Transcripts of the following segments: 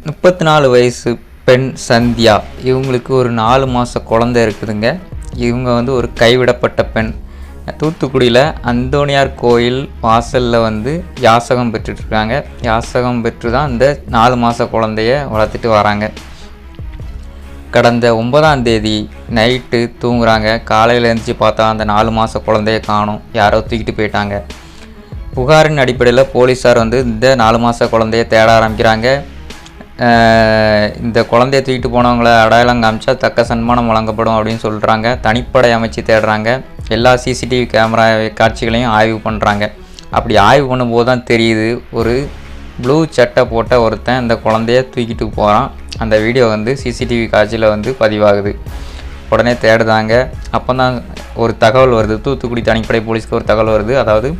முப்பத்தி நாலு வயசு பெண் சந்தியா. இவங்களுக்கு ஒரு நாலு மாத குழந்த இருக்குதுங்க. இவங்க வந்து ஒரு கைவிடப்பட்ட பெண். தூத்துக்குடியில் அந்தோணியார் கோயில் வாசலில் வந்து யாசகம் பெற்றுட்ருக்காங்க. யாசகம் பெற்று தான் இந்த நாலு மாத குழந்தைய வளர்த்துட்டு வராங்க. கடந்த ஒன்பதாம் தேதி நைட்டு தூங்குறாங்க. காலையில் எழுந்துச்சி பார்த்தா அந்த நாலு மாத குழந்தைய காணும். யாரோ தூக்கிட்டு போயிட்டாங்க. புகாரின் அடிப்படையில் போலீஸார் வந்து இந்த நாலு மாத குழந்தைய தேட ஆரம்பிக்கிறாங்க. இந்த குழந்தைய தூக்கிட்டு போனவங்கள அடையாளம் காமிச்சா தக்க சன்மானம் வழங்கப்படும் அப்படின்னு சொல்கிறாங்க தனிப்படை அமைச்சு தேடுறாங்க. எல்லா சிசிடிவி கேமரா காட்சிகளையும் ஆய்வு பண்ணுறாங்க அப்படி ஆய்வு பண்ணும்போது தான் தெரியுது ஒரு ப்ளூ சட்டை போட்ட ஒருத்தன் இந்த குழந்தைய தூக்கிட்டு போகிறான் அந்த வீடியோ வந்து சிசிடிவி காட்சியில் வந்து பதிவாகுது. உடனே தேடுதாங்க அப்போ தான் ஒரு தகவல் வருது. தூத்துக்குடி தனிப்படை போலீஸ்க்கு ஒரு தகவல் வருது. அதாவது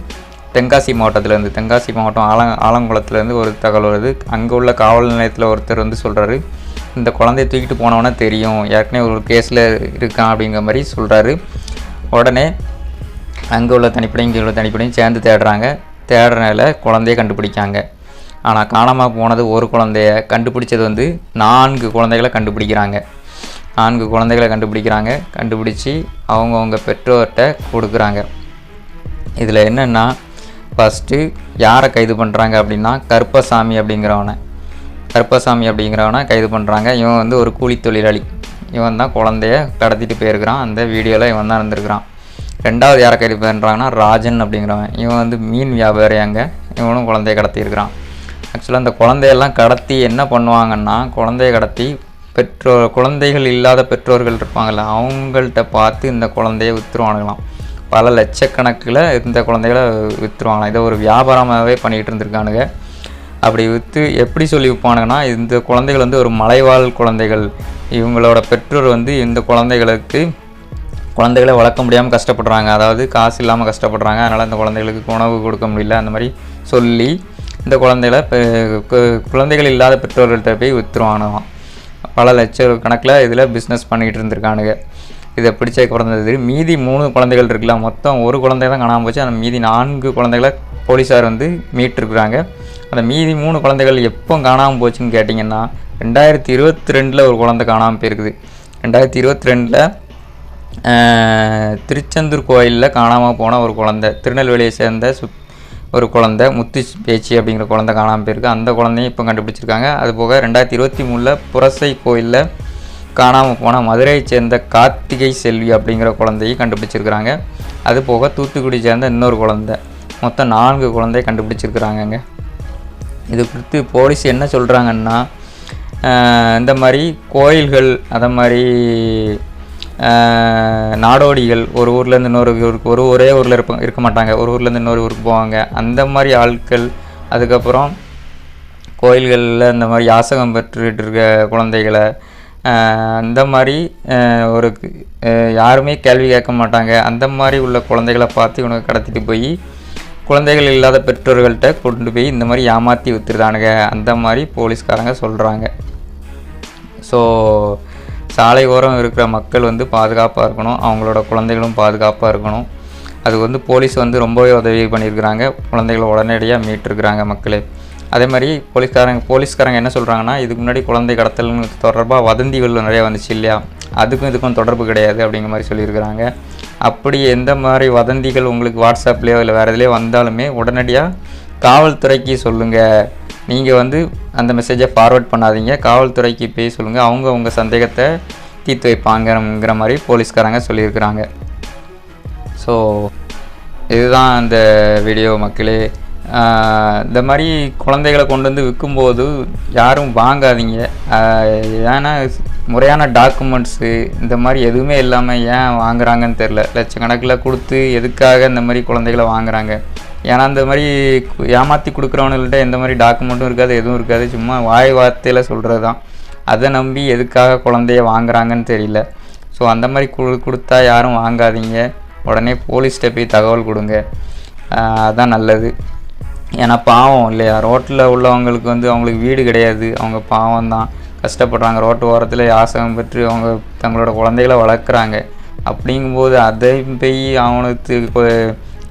தென்காசி மாவட்டத்திலேருந்து தென்காசி மாவட்டம் ஆலங் ஆலங்குளத்துலேருந்து ஒரு தகவல் வருது. அங்கே உள்ள காவல் நிலையத்தில் ஒருத்தர் வந்து சொல்கிறாரு இந்த குழந்தைய தூக்கிட்டு போனவொன்னே தெரியும் ஏற்கனவே ஒரு கேஸில் இருக்கான் அப்படிங்கிற மாதிரி சொல்கிறாரு உடனே அங்கே உள்ள தனிப்படையும் இங்கே உள்ள தனிப்படையும் சேர்ந்து தேடுறாங்க. தேடுறனால குழந்தைய கண்டுபிடிக்காங்க. ஆனால் காணாமல் போனது ஒரு குழந்தைய கண்டுபிடிச்சது வந்து நான்கு குழந்தைகளை கண்டுபிடிக்கிறாங்க. நான்கு குழந்தைகளை கண்டுபிடிக்கிறாங்க. கண்டுபிடிச்சி அவங்கவுங்க பெற்றோர்கிட்ட கொடுக்குறாங்க. இதில் என்னென்னா ஃபஸ்ட்டு யாரை கைது பண்ணுறாங்க அப்படின்னா கருப்பசாமி அப்படிங்கிறவனை. கருப்பசாமி அப்படிங்கிறவனை கைது பண்ணுறாங்க இவன் வந்து ஒரு கூலி தொழிலாளி இவன் தான் குழந்தைய கடத்திட்டு போயிருக்கிறான். அந்த வீடியோவில் இவன் தான் இருந்திருக்கிறான். ரெண்டாவது யாரை கைது பண்ணுறாங்கன்னா ராஜன் அப்படிங்கிறவன். இவன் வந்து மீன் வியாபாரி அங்கே. இவனும் குழந்தைய கடத்தியிருக்கிறான். ஆக்சுவலாக அந்த குழந்தையெல்லாம் கடத்தி என்ன பண்ணுவாங்கன்னா குழந்தைய கடத்தி பெற்றோர் குழந்தைகள் இல்லாத பெற்றோர்கள் இருப்பாங்கள்ல அவங்கள்ட்ட பார்த்து இந்த குழந்தைய விற்றுருவானுங்களாம் பல லட்சக்கணக்கில் இந்த குழந்தைகளை விற்றுருவாங்களாம் இதை ஒரு வியாபாரமாகவே பண்ணிகிட்டு இருந்திருக்கானுங்க. அப்படி விற்று எப்படி சொல்லி விற்பானுங்கன்னா இந்த குழந்தைகள் வந்து ஒரு மலைவாழ் குழந்தைகள். இவங்களோட பெற்றோர் வந்து இந்த குழந்தைகளுக்கு குழந்தைகளை வளர்க்க முடியாமல் கஷ்டப்படுறாங்க. அதாவது காசு இல்லாமல் கஷ்டப்படுறாங்க. அதனால் இந்த குழந்தைகளுக்கு உணவு கொடுக்க முடியல. அந்த மாதிரி சொல்லி இந்த குழந்தைகளை குழந்தைகள் இல்லாத பெற்றோர்கள்ட்ட போய் விற்றுருவானுவான் பல லட்ச கணக்கில் இதில் பிஸ்னஸ் பண்ணிகிட்டு இருந்திருக்கானுங்க. இதை பிடிச்ச குழந்தை மீதி மூணு குழந்தைகள் இருக்குல்ல மொத்தம் ஒரு குழந்தை தான் காணாமல் போச்சு. அந்த மீதி நான்கு குழந்தைகளை போலீஸார் வந்து மீட்டிருக்கிறாங்க. அந்த மீதி மூணு குழந்தைகள் எப்போ காணாமல் போச்சுன்னு கேட்டிங்கன்னா ரெண்டாயிரத்தி இருபத்தி ரெண்டில் ஒரு குழந்தை காணாமல் போயிருக்குது. ரெண்டாயிரத்தி இருபத்தி ரெண்டில் திருச்செந்தூர் கோயிலில் காணாமல் போன ஒரு குழந்தை திருநெல்வேலியை சேர்ந்த சு ஒரு குழந்தை முத்து பேச்சி அப்படிங்கிற குழந்தை காணாமல் போயிருக்கு. அந்த குழந்தையும் இப்போ கண்டுபிடிச்சிருக்காங்க. அது போக ரெண்டாயிரத்தி இருபத்தி மூணில் புரசை கோயிலில் காணாமல் போன மதுரையை சேர்ந்த கார்த்திகை செல்வி அப்படிங்கிற குழந்தையை கண்டுபிடிச்சிருக்கிறாங்க. அது போக தூத்துக்குடி சேர்ந்த இன்னொரு குழந்தை. மொத்தம் நான்கு குழந்தைய கண்டுபிடிச்சிருக்கிறாங்கங்க. இது குறித்து போலீஸ் என்ன சொல்கிறாங்கன்னா இந்த மாதிரி கோயில்கள் அதை மாதிரி நாடோடிகள் ஒரு ஊர்லேருந்து இன்னொரு ஊருக்கு ஒரு ஒரே ஊரில் இருப்ப இருக்க மாட்டாங்க. ஒரு ஊர்லேருந்து இன்னொரு ஊருக்கு போவாங்க. அந்த மாதிரி ஆட்கள் அதுக்கப்புறம் கோயில்களில் இந்த மாதிரி யாசகம் பெற்றுக்கிட்டு இருக்க குழந்தைகளை அந்த மாதிரி ஒரு யாருமே கேள்வி கேட்க மாட்டாங்க. அந்த மாதிரி உள்ள குழந்தைகளை பார்த்து இவனுக்கு கடத்திட்டு போய் குழந்தைகள் இல்லாத பெற்றோர்கள்ட்ட கொண்டு போய் இந்த மாதிரி ஏமாற்றி வித்துருதானுங்க அந்த மாதிரி போலீஸ்காரங்க சொல்கிறாங்க ஸோ சாலை ஓரம் இருக்கிற மக்கள் வந்து பாதுகாப்பாக இருக்கணும். அவங்களோட குழந்தைகளும் பாதுகாப்பாக இருக்கணும். அது வந்து போலீஸ் வந்து ரொம்பவே உதவி பண்ணியிருக்கிறாங்க. குழந்தைகளை உடனடியாக மீட்டிருக்கிறாங்க மக்களே. அதே மாதிரி போலீஸ்காரங்க போலீஸ்காரங்க என்ன சொல்கிறாங்கன்னா இதுக்கு முன்னாடி குழந்தை கடத்தல் தொடர்பாக வதந்திகள் நிறையா வந்துச்சு இல்லையா? அதுக்கும் இதுக்கும் தொடர்பு கிடையாது அப்படிங்கிற மாதிரி சொல்லியிருக்கிறாங்க. அப்படி எந்த மாதிரி வதந்திகள் உங்களுக்கு வாட்ஸ்அப்லேயோ இல்லை வேறு எதுலேயோ வந்தாலுமே உடனடியாக காவல்துறைக்கு சொல்லுங்கள் நீங்கள் வந்து அந்த மெசேஜை ஃபார்வர்ட் பண்ணாதீங்க. காவல்துறைக்கு போய் சொல்லுங்கள் அவங்க உங்கள் சந்தேகத்தை தீர்த்து வைப்பாங்கங்கிற மாதிரி போலீஸ்காரங்க சொல்லியிருக்கிறாங்க. ஸோ இதுதான் அந்த வீடியோ மக்களே. இந்த மாதிரி குழந்தைகளை கொண்டு வந்து விற்கும்போது யாரும் வாங்காதீங்க. ஏன்னா முறையான டாக்குமெண்ட்ஸு இந்த மாதிரி எதுவுமே இல்லாமல் ஏன் வாங்குறாங்கன்னு தெரில லட்சக்கணக்கில் கொடுத்து எதுக்காக இந்த மாதிரி குழந்தைகளை வாங்குறாங்க? ஏன்னா இந்த மாதிரி ஏமாற்றி கொடுக்குறவங்கள்ட்ட எந்த மாதிரி டாக்குமெண்ட்டும் இருக்காது எதுவும் இருக்காது. சும்மா வாய் வார்த்தையில் சொல்கிறது தான். அதை நம்பி எதுக்காக குழந்தைய வாங்குறாங்கன்னு தெரியல. ஸோ அந்த மாதிரி கொடு கொடுத்தா யாரும் வாங்காதீங்க. உடனே போலீஸ்கிட்ட போய் தகவல் கொடுங்க. அதுதான் நல்லது. ஏன்னா பாவம் இல்லையா? ரோட்டில் உள்ளவங்களுக்கு வந்து அவங்களுக்கு வீடு கிடையாது. அவங்க பாவம் தான் கஷ்டப்படுறாங்க. ரோட்டு ஓரத்தில் யாசகம் பெற்று அவங்க தங்களோட குழந்தைகளை வளர்க்குறாங்க. அப்படிங்கும்போது அதை போய் அவனுக்கு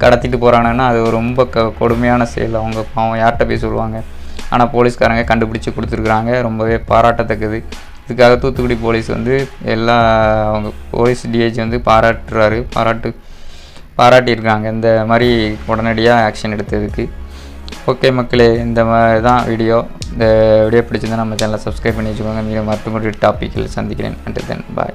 கடத்திட்டு போகிறாங்கன்னா அது ரொம்ப க கொடுமையான செயல். அவங்க பாவம் யார்கிட்ட போய் சொல்லுவாங்க? ஆனால் போலீஸ்காரங்க கண்டுபிடிச்சி கொடுத்துருக்குறாங்க. ரொம்பவே பாராட்டத்தக்கது. இதுக்காக தூத்துக்குடி போலீஸ் வந்து எல்லா அவங்க போலீஸ் டிஐஜி வந்து பாராட்டுறாரு. பாராட்டு பாராட்டியிருக்காங்க. இந்த மாதிரி உடனடியாக ஆக்ஷன் எடுத்ததுக்கு. ஓகே மக்களே இந்த மாதிரி தான் வீடியோ இந்த வீடியோ பிடிச்சிருந்தா நம்ம சேனலை சப்ஸ்கிரைப் பண்ணி வச்சுக்கோங்க. மீண்டும் மற்றொரு டாப்பிக்கில் சந்திக்கிறேன். And then bye